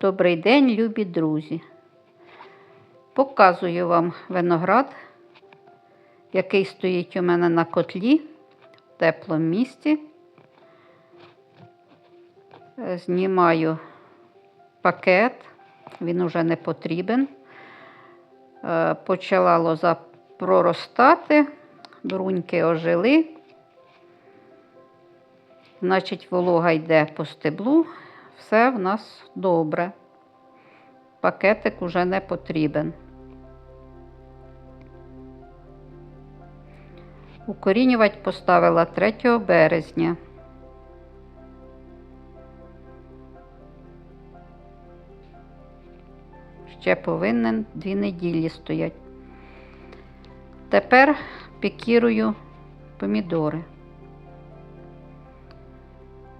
Добрий день, любі друзі. Показую вам виноград, який стоїть у мене на котлі в теплому місці. Знімаю пакет, він уже не потрібен. Е, Почала лоза проростати, бруньки ожили. Значить, волога йде по стеблу, все в нас добре. Пакетик уже не потрібен. Укорінювати поставила 3 березня. Ще повинен дві неділі стоять. Тепер пікірую помідори.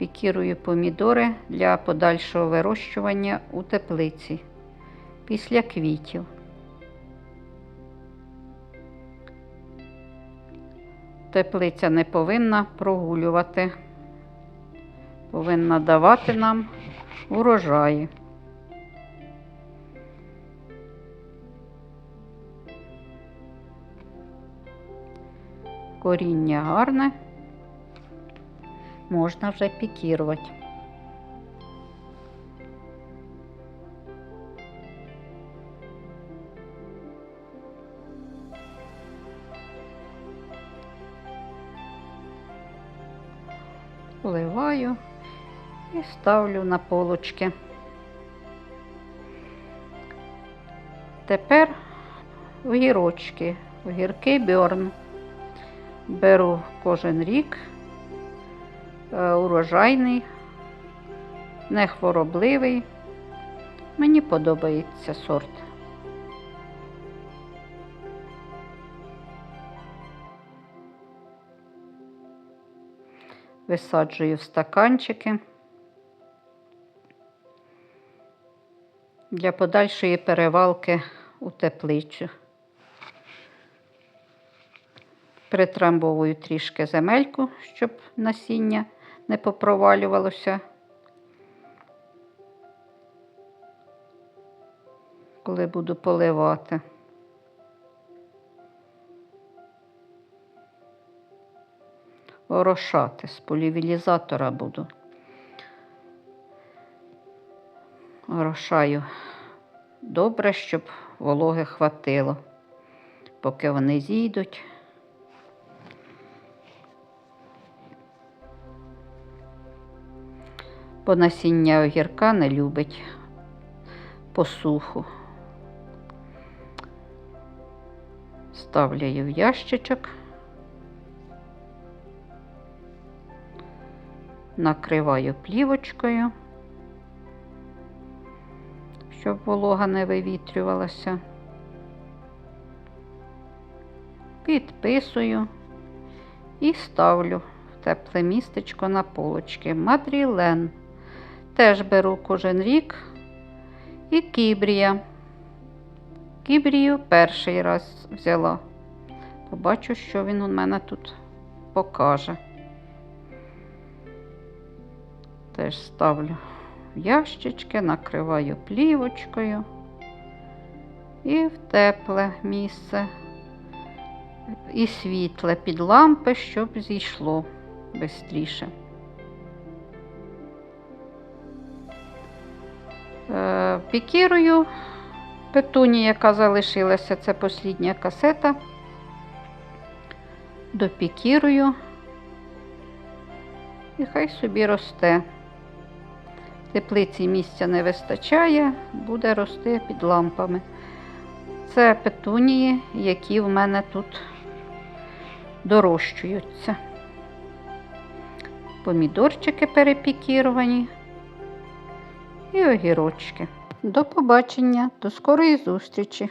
Пікірую помідори для подальшого вирощування у теплиці після квітів. Теплиця не повинна прогулювати, повинна давати нам урожаї. Коріння гарне, можна вже пікірувати. Вливаю і ставлю на полочки. Тепер огірочки, огірки бьорн. Беру кожен рік, урожайний, не хворобливий. Мені подобається сорт. Висаджую в стаканчики для подальшої перевалки у теплицю. Притрамбовую трішки земельку, щоб насіння не попровалювалося. Коли буду поливати. Орошати з полівілізатора буду. Орошаю добре, щоб вологи хватило, поки вони зійдуть. Бо насіння огірка не любить посуху. Ставляю в ящичок, накриваю плівочкою, щоб волога не вивітрювалася. Підписую і ставлю в тепле містечко на полочки. Мадрілен. Теж беру кожен рік. І кібрія. Кібрію перший раз взяла. Побачу, що він у мене тут покаже. Теж ставлю ящички, накриваю плівочкою і в тепле місце, і світле під лампи, щоб зійшло швидше. Пікірую петуні, яка залишилася, це послідня касета. Допікірую і хай собі росте. Теплиці місця не вистачає, буде рости під лампами. Це петунії, які в мене тут дорощуються. Помідорчики перепікіровані і огірочки. До побачення, до скорої зустрічі!